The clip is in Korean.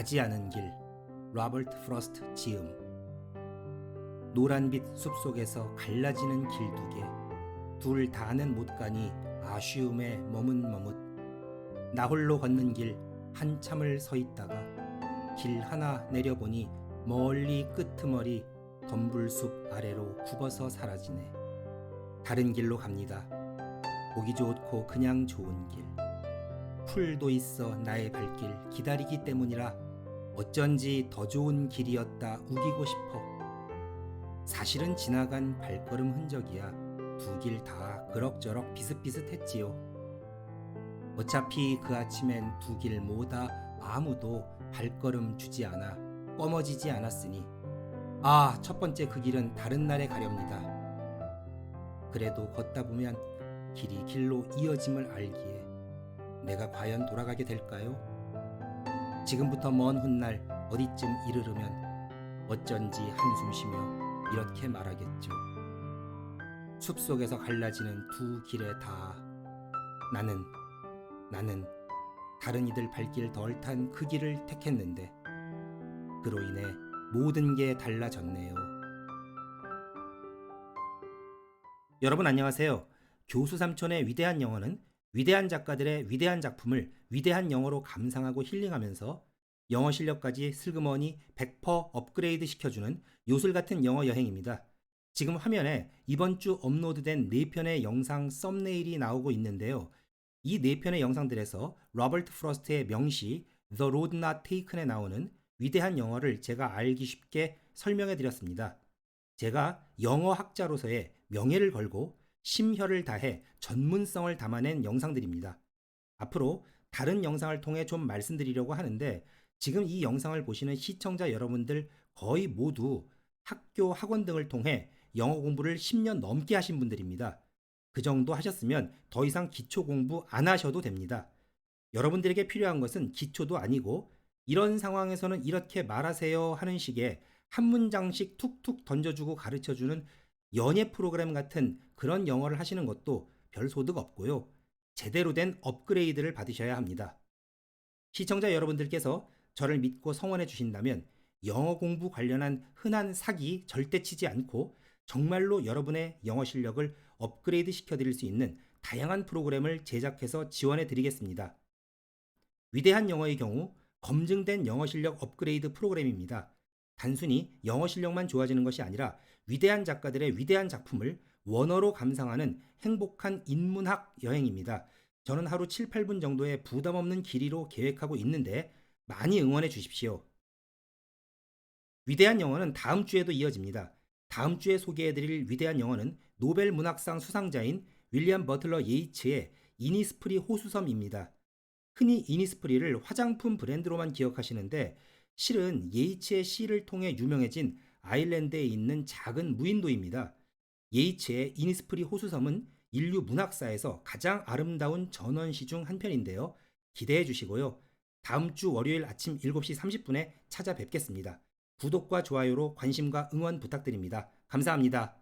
가지 않은 길 로버트 프로스트 지음. 노란빛 숲속에서 갈라지는 길 두 개 둘 다는 못 가니 아쉬움에 머뭇머뭇. 나 홀로 걷는 길 한참을 서 있다가 길 하나 내려보니 멀리 끄트머리 덤불숲 아래로 굽어서 사라지네. 다른 길로 갑니다. 보기 좋고 그냥 좋은 길. 풀도 있어 나의 발길 기다리기 때문이라 어쩐지 더 좋은 길이었다 우기고 싶어. 사실은 지나간 발걸음 흔적이야. 두 길 다 그럭저럭 비슷비슷했지요. 어차피 그 아침엔 두 길 모다 아무도 발걸음 주지 않아 껌어지지 않았으니. 아 첫 번째 그 길은 다른 날에 가렵니다. 그래도 걷다 보면 길이 길로 이어짐을 알기에 내가 과연 돌아가게 될까요? 지금부터 먼 훗날 어디쯤 이르르면 어쩐지 한숨 쉬며 이렇게 말하겠죠. 숲 속에서 갈라지는 두 길에 다 나는 나는 다른 이들 발길 덜 탄 그 길을 택했는데 그로 인해 모든 게 달라졌네요. 여러분 안녕하세요. 교수 삼촌의 위대한 영어는 위대한 작가들의 위대한 작품을 위대한 영어로 감상하고 힐링하면서 영어 실력까지 슬그머니 100% 업그레이드 시켜주는 요술 같은 영어 여행입니다. 지금 화면에 이번 주 업로드된 4편의 영상 썸네일이 나오고 있는데요. 이 4편의 영상들에서 로버트 프로스트의 명시 The Road Not Taken에 나오는 위대한 영어를 제가 알기 쉽게 설명해 드렸습니다. 제가 영어 학자로서의 명예를 걸고 심혈을 다해 전문성을 담아낸 영상들입니다. 앞으로 다른 영상을 통해 좀 말씀드리려고 하는데 지금 이 영상을 보시는 시청자 여러분들 거의 모두 학교 학원 등을 통해 영어 공부를 10년 넘게 하신 분들입니다. 그 정도 하셨으면 더 이상 기초 공부 안 하셔도 됩니다. 여러분들에게 필요한 것은 기초도 아니고 이런 상황에서는 이렇게 말하세요 하는 식의 한 문장씩 툭툭 던져주고 가르쳐주는 연예 프로그램 같은 그런 영어를 하시는 것도 별 소득 없고요. 제대로 된 업그레이드를 받으셔야 합니다. 시청자 여러분들께서 저를 믿고 성원해 주신다면 영어 공부 관련한 흔한 사기 절대 치지 않고 정말로 여러분의 영어 실력을 업그레이드 시켜드릴 수 있는 다양한 프로그램을 제작해서 지원해 드리겠습니다. 위대한 영어의 경우 검증된 영어 실력 업그레이드 프로그램입니다. 단순히 영어 실력만 좋아지는 것이 아니라 위대한 작가들의 위대한 작품을 원어로 감상하는 행복한 인문학 여행입니다. 저는 하루 7, 8분 정도의 부담 없는 길이로 계획하고 있는데 많이 응원해 주십시오. 위대한 영어는 다음 주에도 이어집니다. 다음 주에 소개해드릴 위대한 영어는 노벨 문학상 수상자인 윌리엄 버틀러 예이츠의 이니스프리 호수섬입니다. 흔히 이니스프리를 화장품 브랜드로만 기억하시는데 실은 예이츠의 시를 통해 유명해진 아일랜드에 있는 작은 무인도입니다. 예이츠의 이니스프리 호수섬은 인류 문학사에서 가장 아름다운 전원시 중 한 편인데요. 기대해 주시고요. 다음 주 월요일 아침 7시 30분에 찾아뵙겠습니다. 구독과 좋아요로 관심과 응원 부탁드립니다. 감사합니다.